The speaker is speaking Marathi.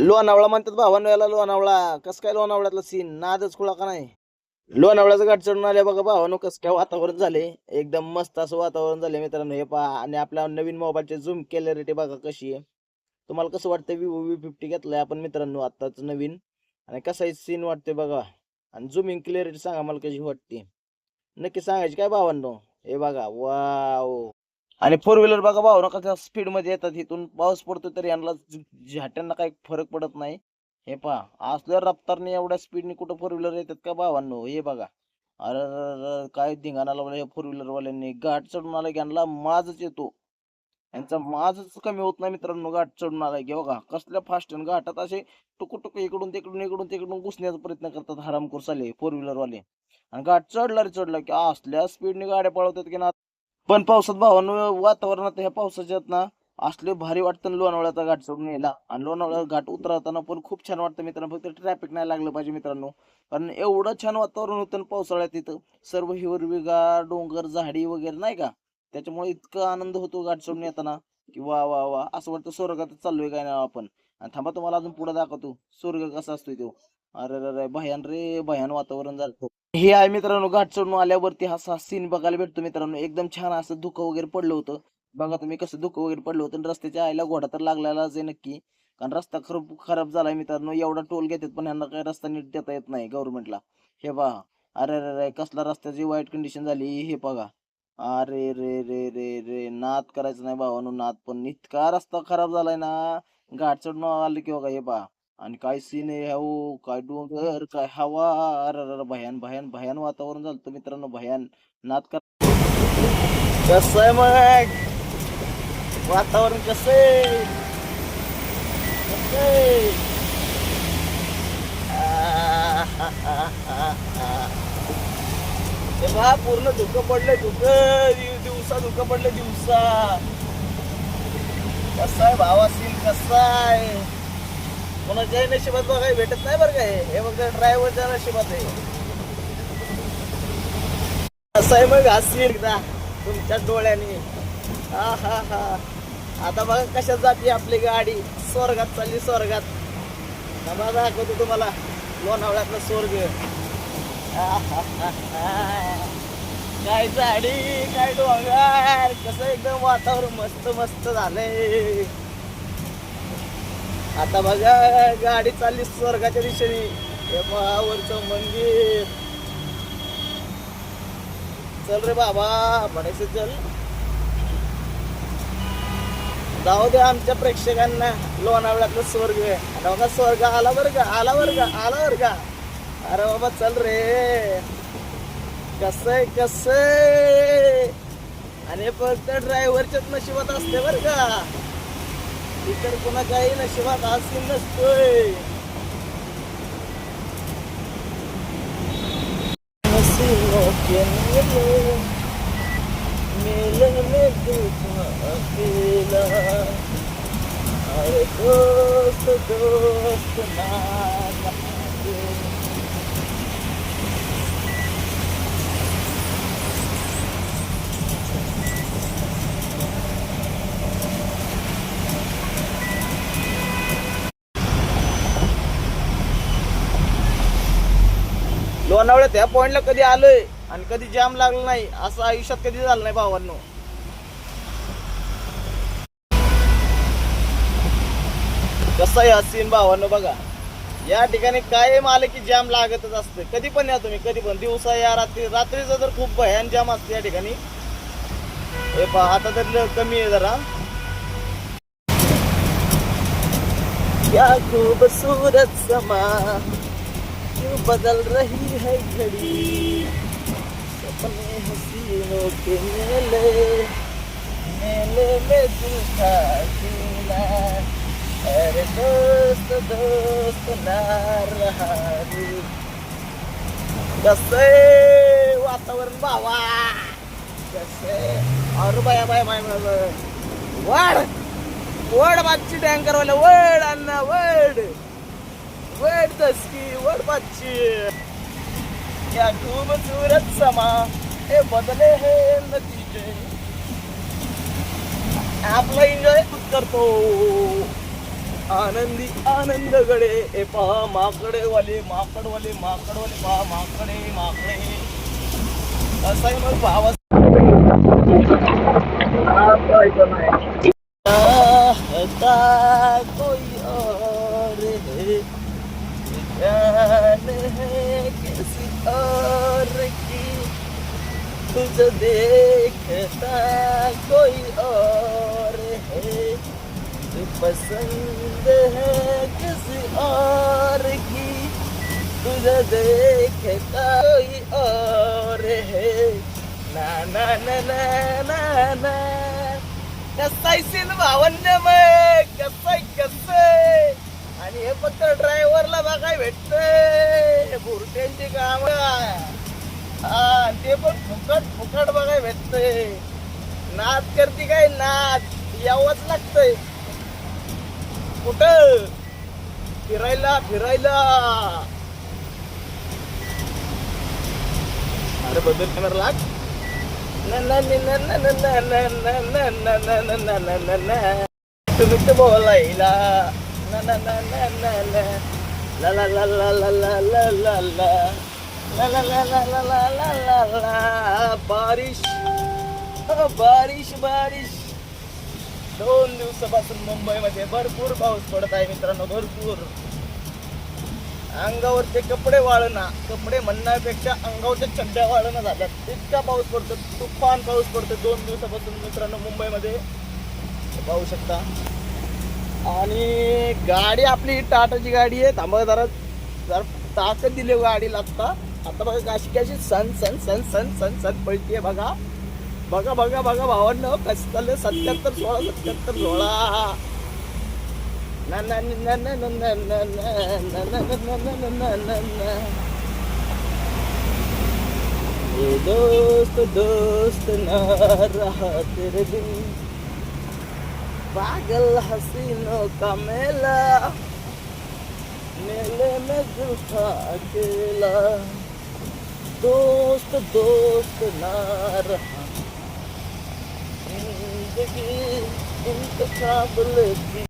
लोणावळा म्हणतात भावानो याला लोणावळा. कस काय लोणावळ्यातला सीन नादच खुळा का नाही? लोणावळ्याचं गाठ चढून आल्या बघा भावानो कस काय वातावरण झाले. एकदम मस्त असं वातावरण झाले मित्रांनो. हे पहा आणि आपल्या नवीन मोबाईलचे झूम क्लॅरिटी बघा कशी आहे. तुम्हाला कसं वाटतं विवो व्ही फिफ्टी घेतलाय आपण मित्रांनो आत्ताच नवीन. आणि कसा सीन वाटते बघा. आणि झुमिंग क्लिअरिटी सांगा मला कशी वाटते. नक्की सांगायची काय भावांनो? हे बघा वाव आणि फोर व्हीलर बघा भाऊ ना कशा स्पीडमध्ये येतात. इथून पाऊस पडतो तरी यांना झाट्यांना काही फरक पडत नाही. हे पहा असल्या रफ्तारने एवढ्या स्पीडने कुठं फोर व्हीलर येतात का भावांनो? हे बघा. अरे काय धिंगाणा लावला या फोर व्हीलर वाल्यांनी. घाट चढून आला की यांना माजच येतो. यांचा माजच कमी होत नाही मित्रांनो घाट चढून आला की बघा कसल्या फास्ट घाटात असे टुकू टुकू इकडून तिकडून इकडून तिकडून घुसण्याचा प्रयत्न करतात हरामखोर साले फोर व्हीलर वाले. आणि घाट चढला रे चढला की असल्या स्पीडने गाड्या पळवतात की ना पण पावसात भावानं वातावरणात ह्या पावसाच्यात ना असले भारी वाटतं लोणावळ्याचा घाट सोडून यायला. आणि लोणावळा घाट उतरताना पण खूप छान वाटतं मित्रांनो. फक्त ट्रॅफिक नाही लागलं पाहिजे मित्रांनो. कारण एवढं छान वातावरण होतं पावसाळ्यात तिथं सर्व हिरवीगार डोंगर झाडी वगैरे नाही का? त्याच्यामुळे इतका आनंद होतो घाट सोडून येताना. की वा वा वा. असं वाटतं स्वर्गात चाललोय काय ना आपण. आणि थांबा तुम्हाला अजून पुढे दाखवतो. स्वर्ग कसा असतोय तो. अरे अरे. भयान रे भयान वातावरण झालं. हे आहे मित्रांनो घाट चढून आल्यावरती हा असा सीन बघायला भेटतो मित्रांनो. एकदम छान असं धुकं वगैरे पडलं होतं. बघा तुम्ही कसं धुकं वगैरे पडलं होतं आणि रस्त्याच्या आईला घोडा तर लागलेलाच आहे नक्की. कारण रस्ता खराब खराब झालाय मित्रांनो. एवढा टोल घेतात पण यांना काही रस्ता नीट देता येत नाही गव्हर्नमेंटला हे पहा. अरे अरे रे कसला रस्त्याची वाईट कंडिशन झाली हे बघा. अरे रे रे रे रे नाद करायचं नाही भावानो नाद. पण इतका रस्ता खराब झालाय ना. घाट चढून आलं की बघा हे पहा. आणि काय सीन आहे हो काय डोंगर काय हवा? अरे भयान भयान भयान वातावरण झालं तर मित्रांनो भयान. नाद कर कसं आहे मग? वातावरण कसं आहे? कसं पूर्ण धुकं पडलंय धुकं. दिवसा धुकं पडलंय दिवसा. कसं आहे भावा सीन कसा आहे? कोणाच्याही नशिबात बघाय भेटत नाही बरं काय हे. फक्त ड्रायव्हरच्या नशिबात आहे. असं आहे मग हसी एकदा तुमच्या डोळ्याने. हा हा हा. आता बघा कशात जाते आपली गाडी. स्वर्गात चालली स्वर्गात. बघा दाखवतो तुम्हाला. लोणावळ्यातलं स्वर्ग. काय झाडी काय डोंगर. कसं एकदम वातावरण मस्त मस्त झालंय. आता बघा गाडी चालली स्वर्गाच्या दिशेने. हे पहा मंदिर. चल रे बाबा म्हणायचं चल. जाऊ दे आमच्या प्रेक्षकांना लोणावळ्यातलं स्वर्ग. अरे बघा स्वर्ग आला बरं का आला बरं का आला बरं का. अरे बाबा चल रे. कसं कसं आणि फक्त ड्रायव्हरच्याच नशिबात असते बरं का. इतर कोणाच्याही नशिबात आज सीन नसतोय. हसीनों के मेले मेले में देखा अकेला। अरे दोस्त दोस्त ना लोणावळ्या त्या ह्या कधी आलोय आणि कधी जाम लागला नाही असं आयुष्यात कधी झालं नाही भावांनो. कसं आहे सीन भावांनो बघा. या ठिकाणी कायम आलं की जाम लागतच असते. कधी पण या तुम्ही कधी पण. दिवसा या रात्री रात्रीचं तर खूप भयान जाम असते या ठिकाणी. हे पहा आता तर कमी आहे जरा. या खूबसूरत समा क्यों बदल रही है घड़ी? सपने हसीनों के मेले मेले में दूसरा झूला अरे दोस्त दोस्त ना रहा कसे वातावरण बावा कसे? और बाया बाया बाय बाय वाढ वड मागची टँकर वाला वड अण्णा वड। वड दसकी वड मागची क्या खूबसूरत समा हे बदले हे नतीजे आपला एन्जॉय करतो. आनंदी आनंद गडे ए पहा माकडे वाले माकडवाले माकडवाले पहा माकडे माकडे. असाही मग भावा होता कोई और है जान है किसी और की जो देखता कोई और है। तू पसंद है किसी और की तुझे देखता कोई और है। ना ना ना ना ना ना। कसाय सीन भावंड मग कसाय कसय आणि हे फक्त ड्रायव्हरला बघाय भेटतंय. बुरट्यांची काम. ते पण फुकट फुकट बघाय भेटतंय नाद करते काय नाद यावंच लागतंय कुठ फिरायला फिरायला अरे बदल कॅमेरा लाग ना ना तुम्ही तर बोलायला ना ना ना ना ना ला ला ला ला ला ला ला ला ला ला ला ला ला ला ला ला बारिश बारिश बारिश दोन दिवसापासून मुंबईमध्ये भरपूर पाऊस पडत आहे मित्रांनो भरपूर अंगावरचे कपडे वाळणा कपडे म्हणण्यापेक्षा अंगावरच्या चड्ड्या वाळणं झाल्यात इतका पाऊस पडतो तुफान पाऊस पडतो दोन दिवसापासून मित्रांनो मुंबईमध्ये पाहू शकता आणि गाडी आपली टाटाची गाडी आहे थांबा जरा जरा ताकद दिली गाडीला आत्ता आता बघा काशी काशी सण सण सण सण सण सण पळतीये बघा बघा बघा बघा भावांन कसं चाललं सत्याहत्तर सोळा सत्याहत्तर सोळा ये दोस्त दोस्त ना रहा तेरे दिन पागल हसीनों का मेला मेले में जुल्फा अकेला दोस्त दोस्त ना रहा जिंदगी इंतकाबल लेती